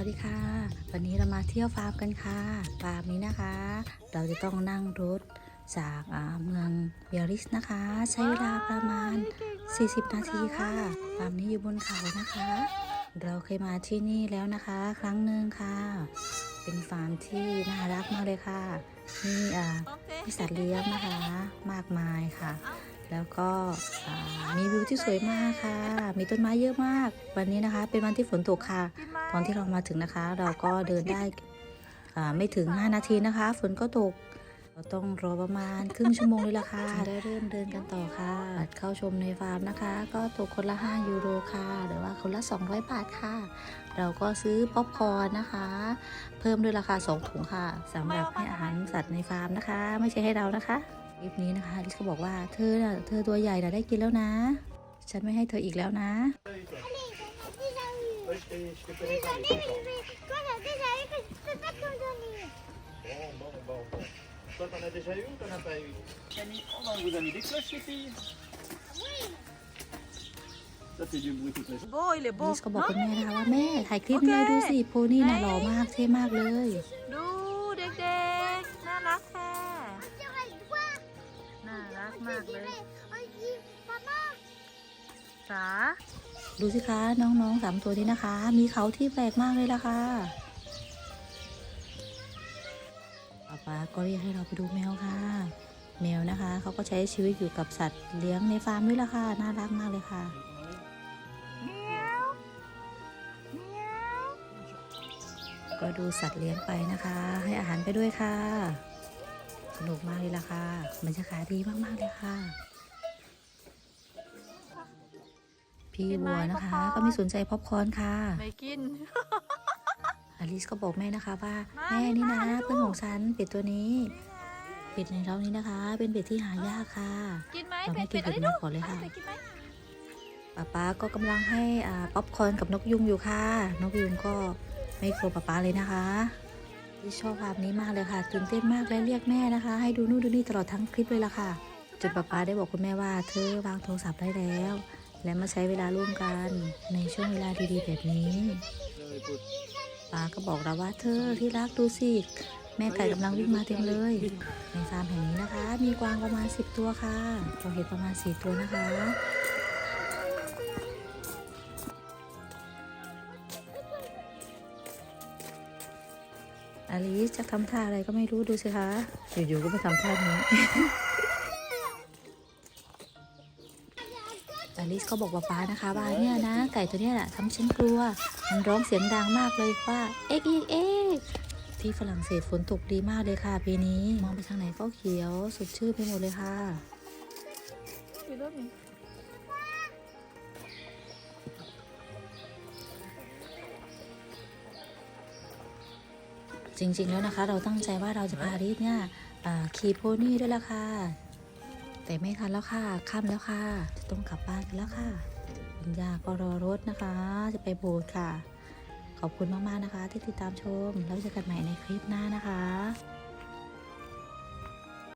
วัสดีค่ะ วันนี้เรามาเที่ยวฟาร์มกันค่ะ ฟาร์มนี้นะคะ เราจะต้องนั่งรถจากเมืองเบียริสนะคะ ใช้เวลาประมาณ 40 นาทีค่ะ ฟาร์มนี้อยู่บนเขานะคะ เราเคยมาที่นี่แล้วนะคะ ครั้งหนึ่งค่ะ เป็นฟาร์มที่น่ารักมากเลยค่ะ มีอ่ามีสัตว์เลี้ยงนะคะ มากมายค่ะ แล้วก็มีวิวที่สวยมากค่ะ มีต้นไม้เยอะมาก วันนี้นะคะ เป็นวันที่ฝนตกค่ะ ตอนที่เรามาถึงนะคะ เราก็เดินได้อ่าไม่ถึง 5 นาทีนะคะ ฝนก็ตกเราต้องรอประมาณครึ่งชั่วโมงเลยล่ะค่ะได้เริ่มเดินกันต่อค่ะบัตรเข้าชมในฟาร์มนะคะ ก็ตกคนละ 5 ยูโรค่ะ หรือว่าคนละ 200 บาทค่ะ เราก็ซื้อป๊อปคอร์นนะคะ เพิ่มด้วยราคา 2 ถุงค่ะสำหรับให้อาหารสัตว์ในฟาร์มนะคะ ไม่ใช่ให้เรานะคะคลิปนี้นะคะลิซก็บอกว่าเธอเธอตัวใหญ่น่ะได้กินแล้วนะ ฉันไม่ให้เธออีกแล้วนะ Bon, bon, bon, bon. Toi, t'en as déjà eu ou t'en as pas eu Camille, on va- on vous a mis des cloches, les filles. Ça fait du bruit toute la journée. beau il est beau ลิสก็บอกคุณแม่นะคะว่าแม่ถ่ายคลิปเลยดูสิโพนี่น่ะหล่อมากเท่มากเลย ดูเด็กๆ น่ารักแท้ Dirais toi. น่ารัก On มาก te เลย dirait, on dit maman. จ๋า ดูสิคะน้องๆสามตัวนี้นะคะ มีเขาที่แปลกมากเลยล่ะค่ะป๊าป๊าก็เรียกให้เราไปดูแมวค่ะ แมวนะคะเขาก็ใช้ชีวิตอยู่กับสัตว์เลี้ยงในฟาร์มด้วยล่ะค่ะน่ารักมากเลยค่ะเมียวเมียวก็ดูสัตว์เลี้ยงไปนะคะ ให้อาหารไปด้วยค่ะ สนุกมากเลยล่ะค่ะบรรยากาศดีมากๆเลยค่ะ พี่วัวนะคะ ก็ไม่สนใจป๊อปคอร์นค่ะไม่กินอลิสก็บอกแม่นะคะว่ามาแม่นี่นะมาดูเพื่อนของฉันเป็ดตัวนี้ เป็ดในเรานี้นะคะ เป็นเป็ดที่หายากค่ะกินไหมเราไม่เป็ดกินเป็ดอะไรเป็ดลูกขอเลยค่ะเป็ดกินไหมป๊าป๊าก็กำลังให้อ่าป๊อปคอร์นกับนกยุงอยู่ค่ะ นกยุงก็ไม่กลัวป๊าป๊าเลยนะคะที่ชอบภาพนี้มากเลยค่ะตื่นเต้นมากและเรียกแม่นะคะ ให้ดูนู่นดูนี่ตลอดทั้งคลิปเลยล่ะค่ะจนป๊าป๊าได้บอกคุณแม่ว่าเธอวางโทรศัพท์ได้แล้ว และมาใช้เวลาร่วมกันในช่วงเวลาดีๆ แบบนี้ป้าก็บอกเราว่าเธอที่รักดูสิ แม่ไก่กำลังวิ่งมาเต็มเลย ในฟาร์มแห่งนี้นะคะ มีกวางประมาณ 10 ตัวค่ะเราเห็นประมาณ 4 ตัวนะคะอลิสจะทำท่าอะไรก็ไม่รู้ดูสิคะ อยู่ๆก็มาทำท่านี้ อลิสก็บอกว่าป้านะคะว่าเนี่ยนะ ไก่ตัวเนี้ยน่ะทำฉันกลัว มันร้องเสียงดังมากเลยว่าเอ็กเอ็กเอ็กที่ฝรั่งเศสฝนตกดีมากเลยค่ะปีนี้ มองไปทางไหนก็เขียวสดชื่นไปหมดเลยค่ะจริงๆแล้วนะคะ เราตั้งใจว่าเราจะพาอลิสเนี่ยขี่โพนี่ด้วยละค่ะ แต่ไม่ทันแล้วค่ะค่ำแล้วค่ะ จะต้องกลับบ้านกันแล้วค่ะคุณยาก็รอรถนะคะ จะไปโบสถ์ค่ะ ขอบคุณมากๆนะคะ ที่ติดตามชม แล้วเจอกันใหม่ในคลิปหน้านะคะ